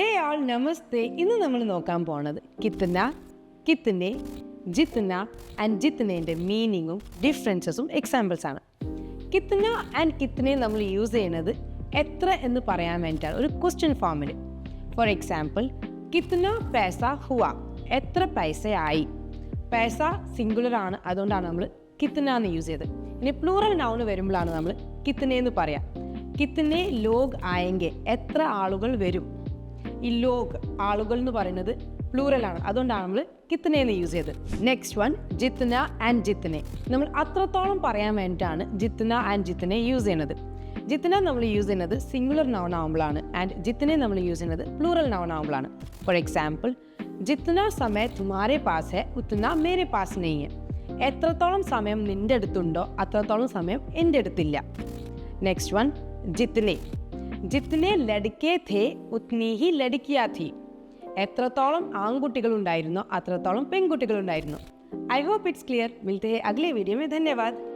ഹേ ആൾ നമസ്തേ ഇന്ന് നമ്മൾ നോക്കാൻ പോണത് കിത്തുന്ന കിത്തിന്റെ ജിത്തുന്ന ആൻഡ് ജിത്തുനേന്റെ മീനിങ്ങും ഡിഫറൻസസും എക്സാമ്പിൾസ് ആണ്. കിത്തുന്ന ആൻഡ് കിത്തിനെ നമ്മൾ യൂസ് ചെയ്യുന്നത് എത്ര എന്ന് പറയാൻ വേണ്ടിയിട്ടാണ്. ഒരു ക്വസ്റ്റ്യൻ ഫോമിൽ ഫോർ എക്സാമ്പിൾ കിത്തുന്ന പൈസ ഹുവ എത്ര പൈസയായി? പൈസ സിംഗുലർ ആണ്. അതുകൊണ്ടാണ് നമ്മൾ കിത്തുന്ന എന്ന് യൂസ് ചെയ്തത്. ഇനി പ്ലൂറൽ നൗണ് വരുമ്പോഴാണ് നമ്മൾ കിത്തുനെ എന്ന് പറയാം. കിത്തുനെ ലോഗ് ആയെങ്കിൽ എത്ര ആളുകൾ വരും? ഈ ലോഗ് ആളുകൾ എന്ന് പറയുന്നത് പ്ലൂറൽ ആണ്. അതുകൊണ്ടാണ് നമ്മൾ കിത്തനെ എന്ന് യൂസ് ചെയ്തത്. നെക്സ്റ്റ് വൺ ജിത്തന ആൻഡ് ജിത്തനെ നമ്മൾ അത്രത്തോളം പറയാൻ വേണ്ടിയിട്ടാണ് ജിത്തന ആൻഡ് ജിത്തനെ യൂസ് ചെയ്യുന്നത്. ജിത്തന നമ്മൾ യൂസ് ചെയ്യുന്നത് സിംഗുലർ നൗൺ ആവുമ്പോഴാണ് ആൻഡ് ജിത്തനെ നമ്മൾ യൂസ് ചെയ്യുന്നത് പ്ലൂറൽ നൗൺ ആവുമ്പോഴാണ്. ഫോർ എക്സാമ്പിൾ ജിത്തന സമയ തുമാരെ പാസ് ഹെ ഉത്തന മേരെ പാസ് നെയ്യ്. എത്രത്തോളം സമയം നിന്റെ അടുത്തുണ്ടോ അത്രത്തോളം സമയം എന്റെ അടുത്തില്ല. നെക്സ്റ്റ് വൺ ജിത്തനെ ജിത്തിനെ ലടുക്കെ ഥേ ഉത്നീ ഹി ലടുക്കിയാ ഥീ എത്രത്തോളം ആൺകുട്ടികളുണ്ടായിരുന്നോ അത്രത്തോളം പെൺകുട്ടികൾ ഉണ്ടായിരുന്നു ഐ ഹോപ്പ് ഇറ്റ്സ് ക്ലിയർ മിൽത്തേ അഗ്ലേ വീഡിയോ മേ ധന്യവാദ്